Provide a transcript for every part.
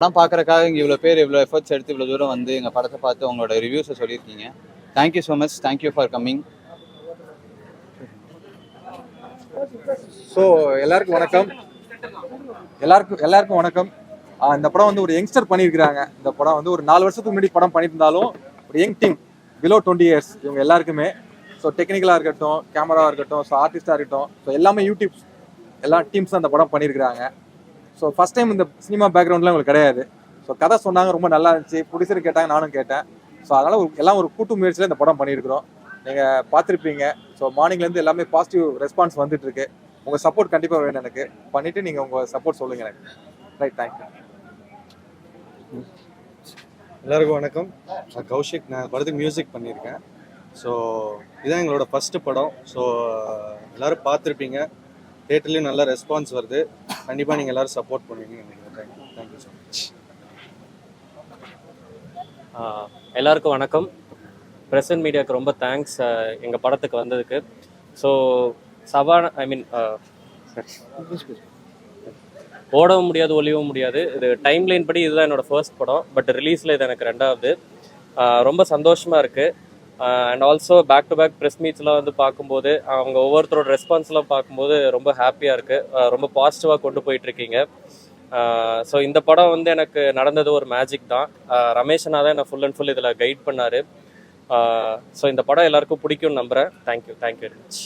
படம் பார்க்குறக்காக இங்கே இவ்வளோ பேர் இவ்வளோ எஃபர்ட்ஸ் எடுத்து இவ்வளோ தூரம் வந்து எங்கள் படத்தை பார்த்து உங்களோட ரிவ்யூஸை சொல்லியிருக்கீங்க. Thank you so much thank you for coming so எல்லாருக்கும் வணக்கம். எல்லாருக்கும் எல்லாருக்கும் வணக்கம். இந்த படம் வந்து ஒரு யங்ஸ்டர் பண்ணியிருக்கிறாங்க. இந்த படம் வந்து ஒரு நாலு வருஷத்துக்கு முன்னாடி படம் பண்ணியிருந்தாலும் ஒரு young team below twenty years இவங்க எல்லாருக்குமே. ஸோ டெக்னிக்கலாக இருக்கட்டும் கேமராவாக இருக்கட்டும் ஸோ ஆர்டிஸ்டாக இருக்கட்டும் ஸோ எல்லாமே யூடியூப்ஸ் எல்லா டீம்ஸ் அந்த படம் பண்ணியிருக்கிறாங்க. ஸோ ஃபஸ்ட் டைம் இந்த சினிமா பேக்ரவுண்ட்லாம் உங்களுக்கு கிடையாது. ஸோ கதை சொன்னாங்க ரொம்ப நல்லா இருந்துச்சு. ப்ரொடியூசர் கேட்டாங்க நானும் கேட்டேன். ஸோ அதனால் ஒரு எல்லாம் ஒரு கூட்டு முயற்சியில் இந்த படம் பண்ணியிருக்கிறோம். நீங்கள் பார்த்துருப்பீங்க. ஸோ மார்னிங்லேருந்து எல்லாமே பாசிட்டிவ் ரெஸ்பான்ஸ் வந்துட்டுருக்கு. உங்கள் சப்போர்ட் கண்டிப்பாக வேணும் எனக்கு. பண்ணிவிட்டு நீங்கள் உங்கள் சப்போர்ட் சொல்லுங்கள் எனக்கு. ரைட் தேங்க்யூ எல்லாருக்கும் வணக்கம். நான் கௌஷிக். நான் படத்துக்கு மியூசிக் பண்ணியிருக்கேன். ஸோ இதுதான் எங்களோட ஃபஸ்ட்டு படம். ஸோ எல்லோரும் பார்த்துருப்பீங்க. தேட்டர்லேயும் நல்ல ரெஸ்பான்ஸ் வருது. கண்டிப்பாக நீங்கள் எல்லாரும் சப்போர்ட் பண்ணுவீங்கன்னு நினைக்கிறேன் thank you thank you so much ah எல்லாருக்கும் வணக்கம். ப்ரெசன்ட் மீடியாவுக்கு ரொம்ப தேங்க்ஸ் எங்கள் படத்துக்கு வந்ததுக்கு. ஸோ சபா ஐ மீன் ஓடவும் முடியாது ஒழியவும் முடியாது. இது டைம் லைன் படி இதுதான் என்னோட ஃபர்ஸ்ட் படம். பட் ரிலீஸில் இது எனக்கு ரெண்டாவது. ரொம்ப சந்தோஷமாக இருக்குது and also back to back press மீட்ஸ்லாம் வந்து பார்க்கும்போது அவங்க ஒவ்வொருத்தரோட ரெஸ்பான்ஸ்லாம் பார்க்கும்போது ரொம்ப ஹாப்பியாக இருக்குது ரொம்ப பாசிட்டிவாக கொண்டு போயிட்டுருக்கீங்க ஸோ இந்த படம் வந்து எனக்கு நடந்தது ஒரு மேஜிக் தான். ஆஹ் ரமேஷனா தான் என்னை ஃபுல் அண்ட் ஃபுல் இதில் கைட் பண்ணார். ஸோ இந்த படம் எல்லாருக்கும் பிடிக்கும்னு நம்புகிறேன் தேங்க்யூ தேங்க்யூ வெரி மச்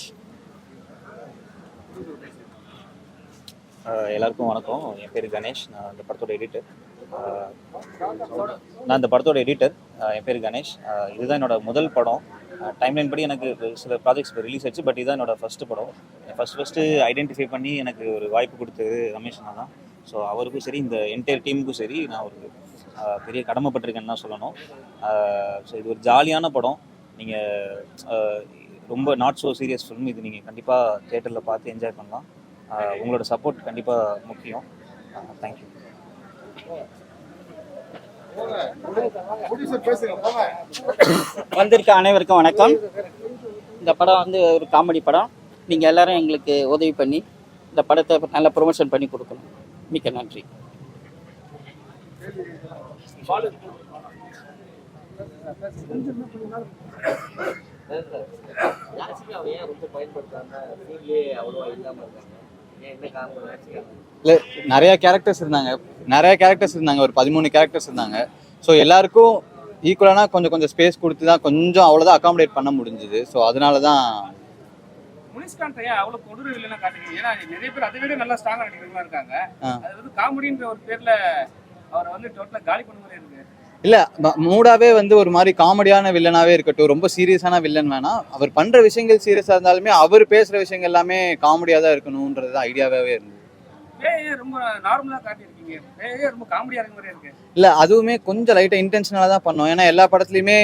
எல்லாருக்கும் வணக்கம். என் பேர் கணேஷ். நான் இந்த படத்தோட எடிட்டர் நான் இந்த படத்தோட எடிட்டர் என் பேர் கணேஷ். இதுதான் என்னோட முதல் படம். டைம்லைன் படி எனக்கு சில ப்ராஜெக்ட்ஸ் இப்போ ரிலீஸ் ஆச்சு பட் இதுதான் என்னோட ஃபஸ்ட்டு படம். ஃபஸ்ட் ஃபஸ்ட்டு ஐடென்டிஃபை பண்ணி எனக்கு ஒரு வாய்ப்பு கொடுத்தது ரமேஷ்னா தான். ஸோ அவருக்கும் சரி இந்த என்டையர் டீமுக்கும் சரி நான் ஒரு பெரிய கடமைப்பட்டிருக்கேன்னு தான் சொல்லணும். ஸோ இது ஒரு ஜாலியான படம். நீங்கள் ரொம்ப நாட் ஸோ சீரியஸ் ஃபிலிம் இது நீங்கள் கண்டிப்பாக தேட்டரில் பார்த்து என்ஜாய் பண்ணலாம். உங்களோட சப்போர்ட் கண்டிப்பாக முக்கியம். தேங்க்யூ வந்திருக்க அனைவருக்கும் வணக்கம். இந்த படம் வந்து ஒரு காமெடி படம். நீங்கள் எல்லாரும் எங்களுக்கு உதவி பண்ணி இந்த படத்தை நல்ல ப்ரொமோஷன் பண்ணி கொடுக்கணும். மிக்க நன்றி. இல்லை நிறைய கேரக்டர்ஸ் இருந்தாங்க. நிறைய கேரக்டர்ஸ் இருந்தாங்க. ஒரு பதிமூணு கேரக்டர்ஸ் இருந்தாங்க. ஸோ எல்லாருக்கும் ஈக்குவலான கொஞ்சம் கொஞ்சம் ஸ்பேஸ் கொடுத்து தான் கொஞ்சம் அவ்வளோதான் அகாமடேட் பண்ண முடிஞ்சுது. ஸோ அதனால தான் முனிஷ்காந்த் ஐயா அவ்வளவு கொடூர இல்லைன்னா காட்டுறீங்க. ஏன்னா நிறைய பேர் அதை விட நல்லா ஸ்ட்ராங்கா நடிக்கிறவங்க இருக்காங்க. ஆ. அது வந்து காமெடின்ற ஒரு பேர்ல அவரை வந்து டோட்டலா காலி பண்ண மாதிரி இருக்கு. இல்லை மூடாவே வந்து ஒரு மாதிரி காமெடியான வில்லனாவே இருக்கட்டும் ரொம்ப சீரியஸான வில்லன் வேணாம் அவர் பண்ற விஷயங்கள் சீரியஸாக இருந்தாலுமே அவர் பேசுற விஷயங்கள் எல்லாமே காமெடியாக தான் இருக்கணுன்றது ஐடியாவே இருந்தது. இல்ல அதுவுமே கொஞ்சம் லைட்டா இன்டென்ஷனலா தான் பண்ணோம். ஏன்னா எல்லா படத்துலயுமே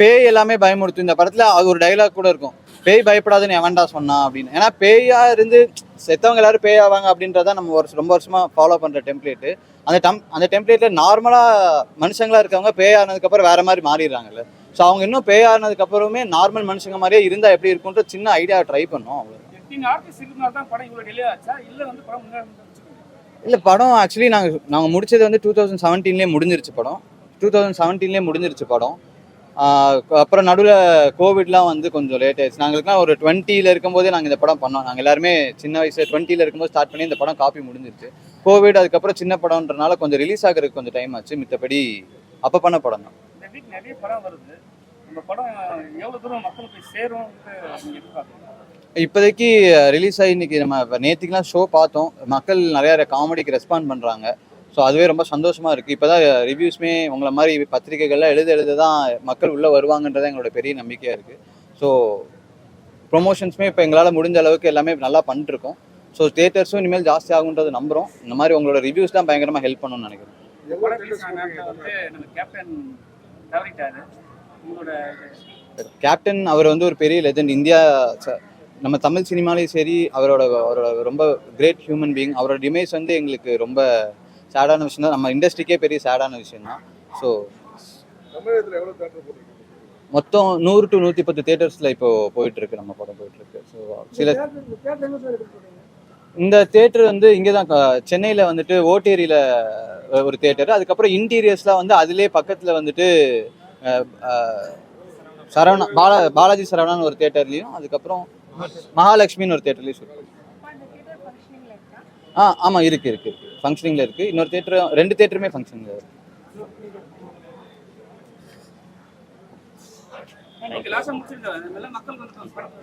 பேய் எல்லாமே பயமுறுத்தும். இந்த படத்துல அது ஒரு டைலாக் கூட இருக்கும். பேய் பயப்படாதுன்னு எவன்டா சொன்னா அப்படின்னு. ஏன்னா பேயா இருந்து செத்தவங்க எல்லாரும் பேய் ஆவாங்க அப்படின்றத நம்ம ஒரு ரொம்ப வருஷமா ஃபாலோ பண்ற டெம்ப்ளேட் அந்த டம் அந்த டெம்ப்ளேட்ல நார்மலா மனுஷங்களா இருக்கவங்க பேய் ஆனதுக்கு அப்புறம் வேற மாதிரி மாறிடுறாங்கல்ல. ஸோ அவங்க இன்னும் பேய் ஆனதுக்கு அப்புறமே நார்மல் மனுஷங்க மாதிரியே இருந்தா எப்படி இருக்கும்ன்ற சின்ன ஐடியா ட்ரை பண்ணோம். அவ்வளவு இல்லை படம் ஆக்சுவலி நாங்கள் நாங்கள் முடிச்சது வந்து டூ தௌசண்ட் செவன்டீன்லேயே முடிஞ்சிருச்சு படம். டூ தௌசண்ட் செவன்டீன்லேயே முடிஞ்சிருச்சு படம். அப்புறம் நடுவில் கோவிட்லாம் வந்து கொஞ்சம் லேட் ஆயிடுச்சு. நாங்களுக்குலாம் ஒரு டுவெண்ட்டியில் இருக்கும்போதே நாங்கள் இந்த படம் பண்ணோம். நாங்கள் எல்லாருமே சின்ன வயசு டுவெண்ட்டியில் இருக்கும்போது ஸ்டார்ட் பண்ணி இந்த படம் காப்பி முடிஞ்சிருச்சு. கோவிட் அதுக்கப்புறம் சின்ன படம்ன்றனால கொஞ்சம் ரிலீஸ் ஆகிறதுக்கு கொஞ்சம் டைம் ஆச்சு. மித்தபடி அப்போ பண்ண படம் தான். நிறைய படம் வருது. அந்த படம் எவ்வளோ தூரம் மக்களுக்கு சேரும் இப்போதைக்கு ரிலீஸ் ஆகி இன்னைக்கு நம்ம நேற்றுக்கெலாம் ஷோ பார்த்தோம். மக்கள் நிறையா காமெடிக்கு ரெஸ்பாண்ட் பண்ணுறாங்க ஸோ அதுவே ரொம்ப சந்தோஷமா இருக்கு. இப்போதான் ரிவ்யூஸ்மே உங்களை மாதிரி பத்திரிகைகள்லாம் எழுத எழுத தான் மக்கள் உள்ளே வருவாங்கன்றது எங்களோட பெரிய நம்பிக்கையாக இருக்கு. ஸோ ப்ரொமோஷன்ஸுமே இப்போ எங்களால் முடிஞ்ச அளவுக்கு எல்லாமே நல்லா பண்ணிட்டு இருக்கோம் ஸோ தேட்டர்ஸும் இனிமேல் ஜாஸ்தி ஆகுன்றது நம்புகிறோம் இந்த மாதிரி உங்களோட ரிவ்யூஸ் தான் பயங்கரமாக ஹெல்ப் பண்ணணும்னு நினைக்கிறேன் கேப்டன் அவர் வந்து ஒரு பெரிய லெஜெண்ட் இந்தியா நம்ம தமிழ் சினிமாலையும் சரி அவரோட அவரோட ரொம்ப கிரேட் ஹியூமன் பீயிங் அவரோட டிமைஸ் வந்து எங்களுக்கு ரொம்ப சேடான விஷயம் தான். நம்ம இண்டஸ்ட்ரிக்கே பெரிய சேடான விஷயம் தான். ஸோ மொத்தம் நூறு டு நூற்றி பத்து தேட்டர்ஸில் இப்போ போயிட்டு இருக்கு நம்ம படம் போயிட்டு இருக்கு ஸோ சில இந்த தேட்டர் வந்து இங்கே தான் சென்னையில் வந்துட்டு ஓட்டேரியில் ஒரு தேட்டர் அதுக்கப்புறம் இன்டீரியர்ஸ்லாம் வந்து அதிலே பக்கத்தில் வந்துட்டு சரவணா பாலா பாலாஜி சரவணான்னு ஒரு தேட்டர்லேயும் அதுக்கப்புறம் மகாலட்சுமின்னு ஒரு தேட்டர்லேயும் ஷூட் பண்ணோம் ஆ ஆமாம் இருக்கு இருக்கு. இருக்கு ஃபங்க்ஷனிங்கில் இருக்கு. இன்னொரு தேட்டர் ரெண்டு தேட்டருமே ஃபங்க்ஷனில் இருக்கு. ஓகே லாஸ்டா முடிச்சிருந்தேன் நல்ல மக்கள் வந்து படம்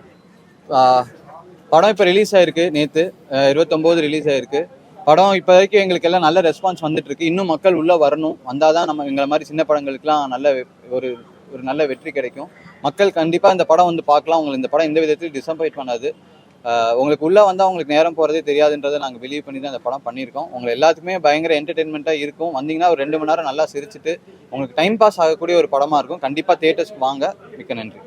ஆ, படம் இப்போ ரிலீஸ் ஆயிருக்கு நேற்று இருபத்தொம்போது ரிலீஸ் ஆயிருக்கு. படம் இப்போ வரைக்கும் எங்களுக்கு எல்லாம் நல்ல ரெஸ்பான்ஸ் வந்துட்டு இருக்கு. இன்னும் மக்கள் உள்ள வரணும். வந்தால் தான் நம்ம எங்களை மாதிரி சின்ன படங்களுக்குலாம் நல்ல ஒரு ஒரு நல்ல வெற்றி கிடைக்கும். மக்கள் கண்டிப்பாக இந்த படம் வந்து பார்க்கலாம். உங்களுக்கு இந்த படம் எந்த விதத்தில் டிசப்பாயிட் பண்ணாது. உங்களுக்கு உள்ளே வந்து அவங்களுக்கு நேரம் போகிறதே தெரியாதுன்றதை நாங்கள் பிலீவ் பண்ணி தான் இந்த படம் பண்ணியிருக்கோம். உங்களை எல்லாத்துக்குமே பயங்கர என்டர்டெயின்மெண்ட்டாக இருக்கும். வந்தீங்கன்னா ஒரு ரெண்டு மணி நேரம் நல்லா சிரிச்சுட்டு உங்களுக்கு டைம் பாஸ் ஆகக்கூடிய ஒரு படமாக இருக்கும். கண்டிப்பாக தேட்டர்ஸ்க்கு வாங்க. மிக்க நன்றி.